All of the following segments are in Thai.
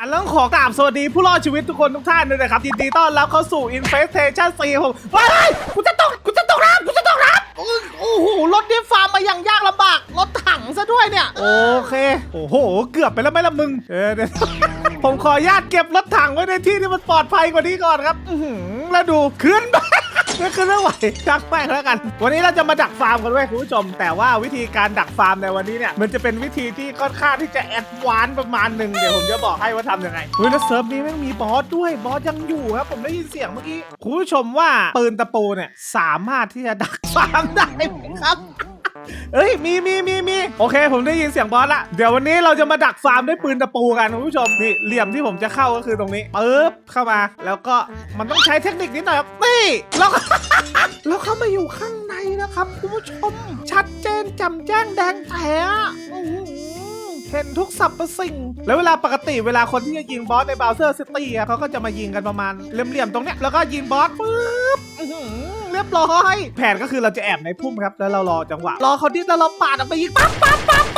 อันแล้วขอกราบสวัสดีผู้รอดชีวิตทุกคนทุกท่านด้วยนะครับยินดีต้อนรับเข้าสู่ Infestation 4ผมว้ายกูจะตกกูจะตกน้ำกูจะตกน้ำโอ้ยโอ้โหรถดิฟฟาร์มมาอย่างยากลำบากรถถังซะด้วยเนี่ย โอเค โอ้โห เกือบไปแล้วไหม่ละมึงเออเดี๋ยว ผมขออนุญาตเก็บรถถังไว้ในที่ที่มันปลอดภัยกว่านี้ก่อนครับ อื้อหือแล้วดูขึ้นไป ไม่คือไม่ไหวจักแม่งแล้วกัน วันนี้เราจะมาดักฟาร์มกันด้วยคุณผู้ชม แต่ว่าวิธีการดักฟาร์มในวันนี้เนี่ยมันจะเป็นวิธีที่ค่อนข้างที่จะแอดวานซ์ประมาณหนึ่งเดี๋ยวผมจะบอกให้ว่าทำยังไงเฮ้ยแล้วเซิร์ฟนี้แม่งมีบอสด้วยบอสยังอยู่ครับผมได้ยินเสียงเมื่อกี้คุณผู้ชมว่าปืนตะปูเนี่ยสามารถที่จะดักฟาร์มได้ไหมครับ เอ้ยมีมีมีมีโอเค ผมได้ยินเสียงบอสละเดี๋ยววันนี้เราจะมาดักฟาร์มด้วยปืนตะปูกันคุณผู้ชมนี่เหลี่ยมที่ผมจะเข้าก็คือตรงนี้ปึ๊บเข้ามา แล้วก็มันต้องใช้เทคนิคนิดหน่อยครับนี่แล้วก็แล้วเข้ามาอยู่ข้างในนะครับคุณผู้ชม ชัดเจนจ่มแจ้งแดงแท้เห็นทุกสรรพสิ่ง แล้วเวลาปกติเวลาคนที่จะยิงบอสในบ r วเซอร์ซิตี้เขาก็จะมายิงกันประมาณเหลี่ยมๆตรงเนี้ยแล้วก็ยิงบอสปึ๊บ เรียบร้อย แผนก็คือเราจะแอบในพุ่มครับ แล้วเรารอจังหวะ รอเขาดิ้นแล้วเราปาดออกไปยิงปั๊บปั๊บปั๊บปั๊บปั๊บ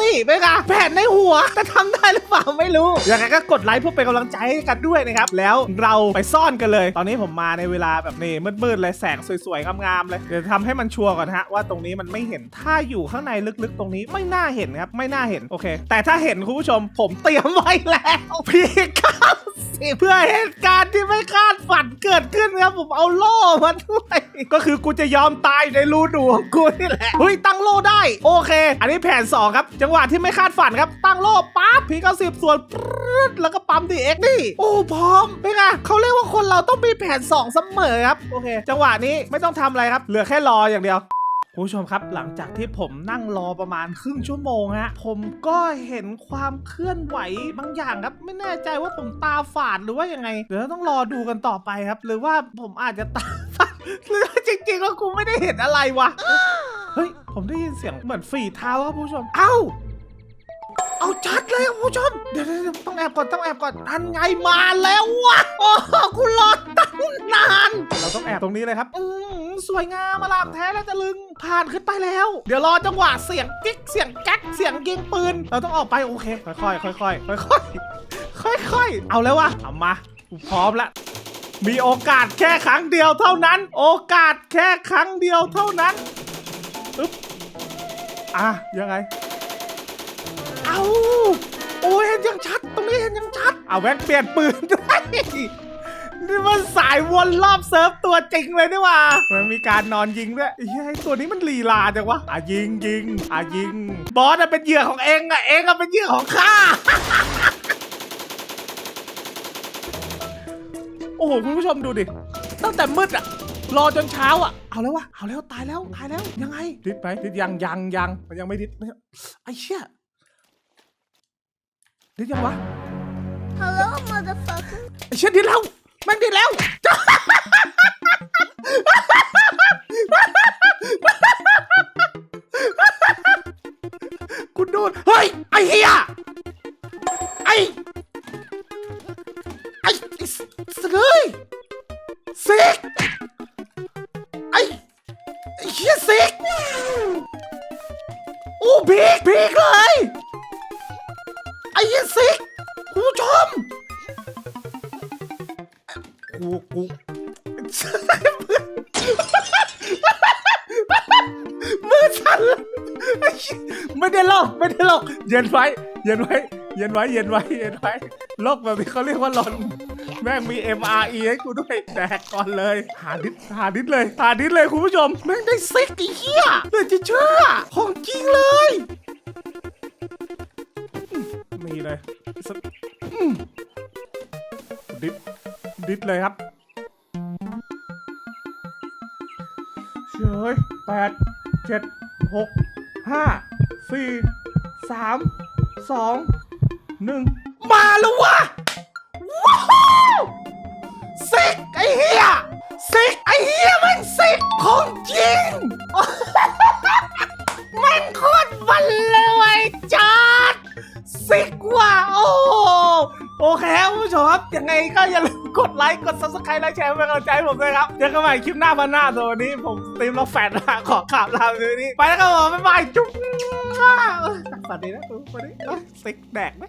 นี่เป็นไงแผนในหัวจะทำได้หรือเปล่าไม่รู้ยังไงก็กดไลค์เพื่อเป็นกำลังใจให้กันด้วยนะครับ แล้วเราไปซ่อนกันเลย ตอนนี้ผมมาในเวลาแบบนี้มืดๆเลยแสงสวยๆงามๆเลยเดี๋ยวทำให้มันชัวร์ก่อนฮะว่าตรงนี้มันไม่เห็นถ้าอยู่ข้างในลึกๆ ตรงนี้ไม่น่าเห็นครับไม่น่าเห็นโอเค แต่ถ้าเห็นคุณผู้ชมผมเตรียมไว้แล้วพี่ก้าสิเพื่อเหตุการณ์ที่ไม่คาดฝันเกิดขึ้นครับผมเอาโล่มาด้วยก็คือกูจะยอมตายในรูดูของกูนี่แหละเฮ้ยตั้งโล่ได้ โอเค อันนี้แผนสองครับจังหวะที่ไม่คาดฝันครับ ตั้งโล่ปั๊บพีก็สิบส่วนปรึ๊ดแล้วก็ปั๊มดีเอ็กนี่ โอ้พร้อมเป็นไงเขาเรียกว่าคนเราต้องมีแผนสองเสมอครับ โอเค จังหวะนี้ไม่ต้องทำอะไรครับ เหลือแค่รออย่างเดียวคุณผู้ชมครับหลังจากที่ผมนั่งรอประมาณครึ่งชั่วโมงฮะผมก็เห็นความเคลื่อนไหวบางอย่างครับ ไม่แน่ใจว่าผมตาฝาดหรือว่ายังไงเดี๋ยวต้องรอดูกันต่อไปครับ หรือว่าผมอาจจะตาฝาดหรือจริงๆแล้วกูไม่ได้เห็นอะไรวะเฮ้ย ผมได้ยินเสียงเหมือนฝีเท้าครับผู้ชม เอ้า เอาชัดเลยครับผู้ชม เดี๋ยวต้องแอบก่อนต้องแอบก่อนอันไงมาแล้ววะโอ้โหคุณรอตั้งนาน เราต้องแอบตรงนี้เลยครับ อืมสวยงามมาลามแท้และจะลึงผ่านขึ้นไปแล้ว เดี๋ยวรอจังหวะเสียงกิ๊กเสียงแก๊กเสียงยิงปืน เราต้องออกไปโอเค ค่อยๆค่อยๆค่อยๆค่อยๆเอาแล้ววะเอามากูพร้อมล้วมีโอกาสแค่ครั้งเดียวเท่านั้น โอกาสแค่ครั้งเดียวเท่านั้น อะยังไง เอาโอ้ยเห็นยังชัด ตรงนี้เห็นยังชัดเอาแว็กเปลี่ยนปืนด้วยนี่มันสายวนรอบเซิร์ฟตัวจริงเลยนี่ว่ามันมีการนอนยิงด้วยเฮ้ยตัวนี้มันลีลาจังวะอะยิงยิงอะยิง บอสอะเป็นเหยื่อของเองอะเองอะเป็นเหยื่อของข้าโอ้โหคุณผู้ชมดูดิตั้งแต่มืดอะ รอจนเช้าอะเอาแล้ววะเอาแล้วตายแล้วตายแล้วยังไงดิดไหมดิดยังยังยังมันยังไม่ดิดไม่ไอ้เชี่ยดิดยังวะ Hello, motherfucker. ไอ้เชี่ยดิดแล้วแม่งดิดแล้วกูโดนเฮ้ยไอ้เฮียไอ้ไอ้ ไอ้เฮียซิกโอ้พีกพีกเลยไอ้เฮียซิกคุณผู้ชมกูกูมือสั่นไอ้เหี้ยไม่ได้ลอกไม่ได้ลอกเย็นไว้ เย็นไว้ เย็นไว้ เย็นไว้เย็นไว้ลอกแบบนี้เขาเรียกว่าหลอน แม่งมี MRE ให้กูด้วยแดกก่อนเลย หาดิสหาดิสเลย หาดิสเลยคุณผู้ชม แม่งได้ซิกไอ้เหี้ยเหลือจะเชื่อ ของจริงเลยอืมมีเลยสักอืมดิสดิสเลยครับเฉยแปดเจ็ดหกห้าสี่สามสองหนึ่งมาแล้ววะ เหี้ยมันซิกของจริง มันโคตรฟันเลยว้ยจัดซิกว่ะโอ้โอเคครับคุณผู้ชมครับยังไงก็อย่าลืมกดไลค์ กด subscribe และแชร์เป็นกำลังใจให้ผมด้วยครับ เจอกันใหม่คลิปหน้าวันหน้าตัวนนี้ ผมตรีมแล้วแฟนนะขอข่าวลาไปนี้ ไปแล้วครับผมบ๊ายบายจุ๊บสวัสดีนะทุกคนนี้เอ้ยซิกแดกไหม